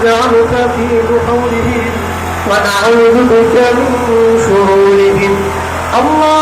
نجعلك في نحورهم ونعوذ بك من شرورهم اللهم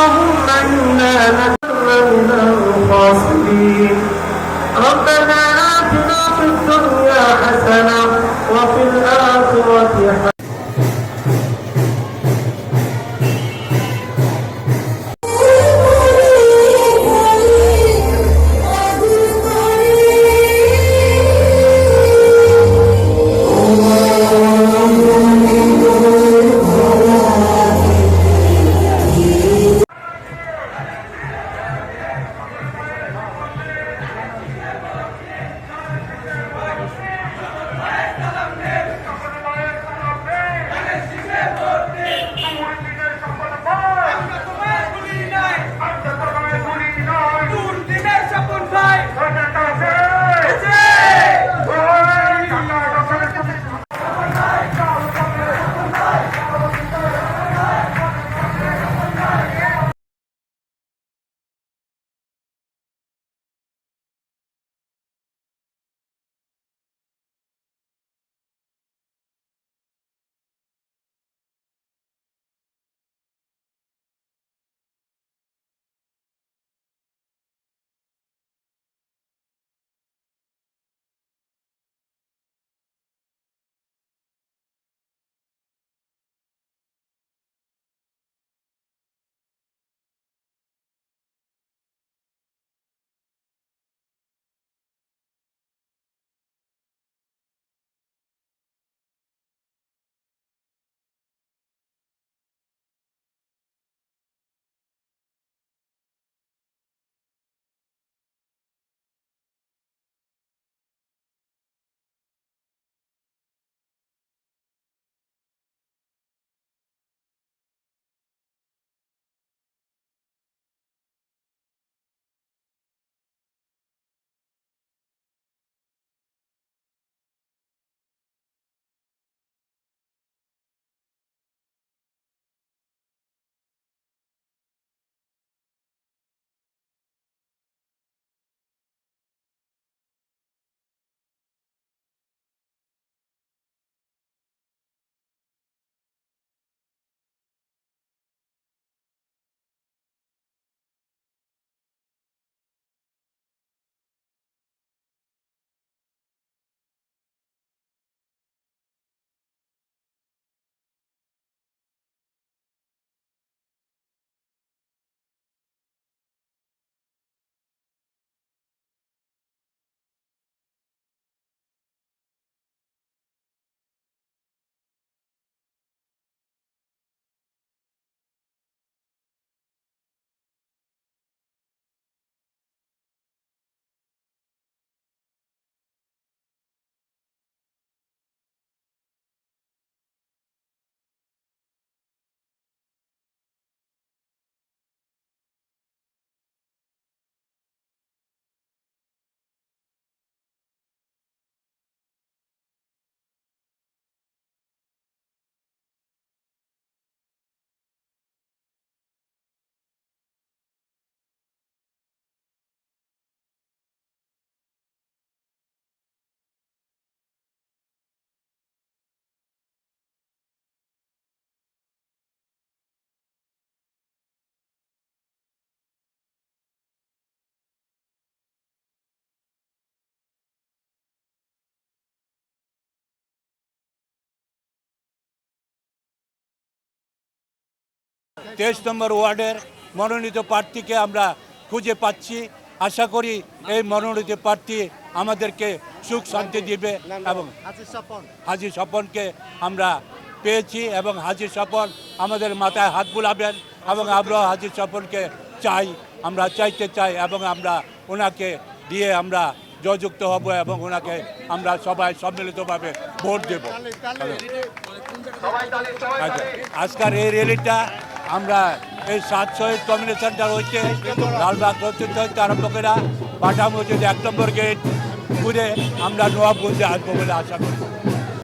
তেইশ নম্বর ওয়ার্ডের মনোনীত প্রার্থীকে আমরা খুঁজে পাচ্ছি। আশা করি এই মনোনীত প্রার্থী আমাদেরকে সুখ শান্তি দিবে এবং হাজি স্বপনকে আমরা পেয়েছি এবং হাজি স্বপন আমাদের মাথায় হাত বুলাবেন এবং আমরা হাজি স্বপনকে চাই আমরা চাইতে চাই এবং আমরা ওনাকে দিয়ে আমরা জয়যুক্ত হব এবং ওনাকে আমরা সবাই সম্মিলিতভাবে ভোট দেব। আচ্ছা আজকের এই র্যালিটা আমরা এই সাত শহীদ কমিউনিটি সেন্টার হচ্ছে লালবাগ প্রত্যন্ত হচ্ছে আরম্ভ করে পাঠাম হচ্ছে এক নম্বর গেট ঘুরে আমরা নবাবগঞ্জে আসব বলে আশা করি।